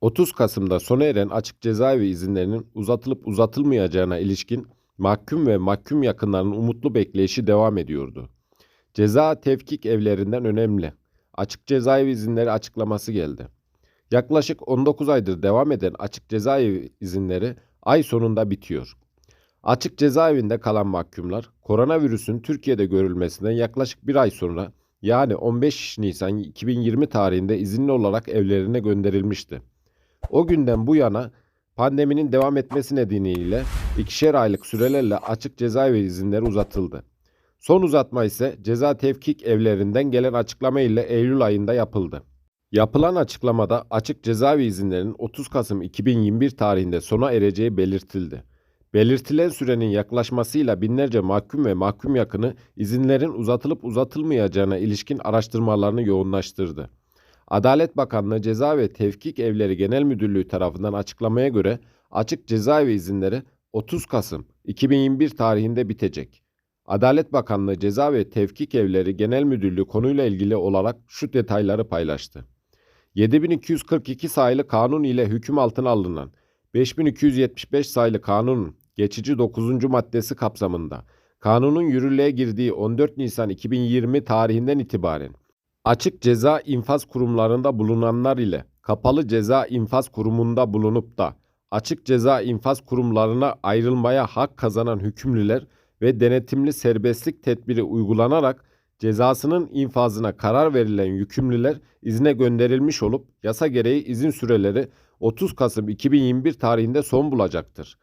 30 Kasım'da sona eren açık cezaevi izinlerinin uzatılıp uzatılmayacağına ilişkin mahkum ve mahkum yakınlarının umutlu bekleyişi devam ediyordu. Ceza tevkik evlerinden önemli. Açık cezaevi izinleri açıklaması geldi. Yaklaşık 19 aydır devam eden açık cezaevi izinleri ay sonunda bitiyor. Açık cezaevinde kalan mahkumlar koronavirüsün Türkiye'de görülmesinden yaklaşık bir ay sonra yani 15 Nisan 2020 tarihinde izinli olarak evlerine gönderilmişti. O günden bu yana pandeminin devam etmesi nedeniyle ikişer aylık sürelerle açık cezaevi izinleri uzatıldı. Son uzatma ise ceza tevkik evlerinden gelen açıklama ile Eylül ayında yapıldı. Yapılan açıklamada açık cezaevi izinlerinin 30 Kasım 2021 tarihinde sona ereceği belirtildi. Belirtilen sürenin yaklaşmasıyla binlerce mahkum ve mahkum yakını izinlerin uzatılıp uzatılmayacağına ilişkin araştırmalarını yoğunlaştırdı. Adalet Bakanlığı Ceza ve Tevkik Evleri Genel Müdürlüğü tarafından açıklamaya göre açık cezaevi izinleri 30 Kasım 2021 tarihinde bitecek. Adalet Bakanlığı Ceza ve Tevkik Evleri Genel Müdürlüğü konuyla ilgili olarak şu detayları paylaştı. 7242 sayılı kanun ile hüküm altına alınan 5275 sayılı kanunun geçici 9. maddesi kapsamında kanunun yürürlüğe girdiği 14 Nisan 2020 tarihinden itibaren açık ceza infaz kurumlarında bulunanlar ile kapalı ceza infaz kurumunda bulunup da açık ceza infaz kurumlarına ayrılmaya hak kazanan hükümlüler ve denetimli serbestlik tedbiri uygulanarak cezasının infazına karar verilen yükümlüler izne gönderilmiş olup yasa gereği izin süreleri 30 Kasım 2021 tarihinde son bulacaktır.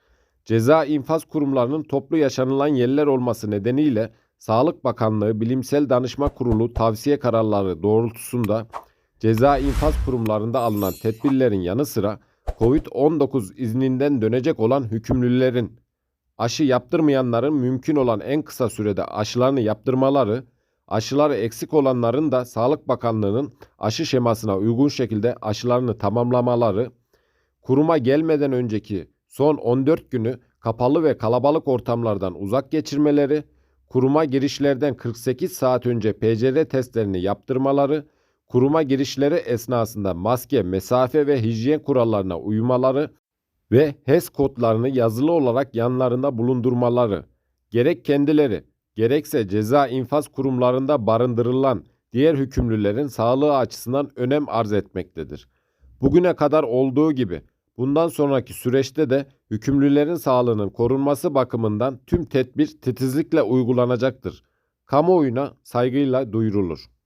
Ceza infaz kurumlarının toplu yaşanılan yerler olması nedeniyle Sağlık Bakanlığı Bilimsel Danışma Kurulu tavsiye kararları doğrultusunda ceza infaz kurumlarında alınan tedbirlerin yanı sıra COVID-19 izninden dönecek olan hükümlülerin aşı yaptırmayanların mümkün olan en kısa sürede aşılarını yaptırmaları, aşıları eksik olanların da Sağlık Bakanlığı'nın aşı şemasına uygun şekilde aşılarını tamamlamaları, kuruma gelmeden önceki son 14 günü kapalı ve kalabalık ortamlardan uzak geçirmeleri, kuruma girişlerden 48 saat önce PCR testlerini yaptırmaları, kuruma girişleri esnasında maske, mesafe ve hijyen kurallarına uymaları ve HES kodlarını yazılı olarak yanlarında bulundurmaları, gerek kendileri gerekse ceza infaz kurumlarında barındırılan diğer hükümlülerin sağlığı açısından önem arz etmektedir. Bugüne kadar olduğu gibi bundan sonraki süreçte de hükümlülerin sağlığının korunması bakımından tüm tedbir titizlikle uygulanacaktır. Kamuoyuna saygıyla duyurulur.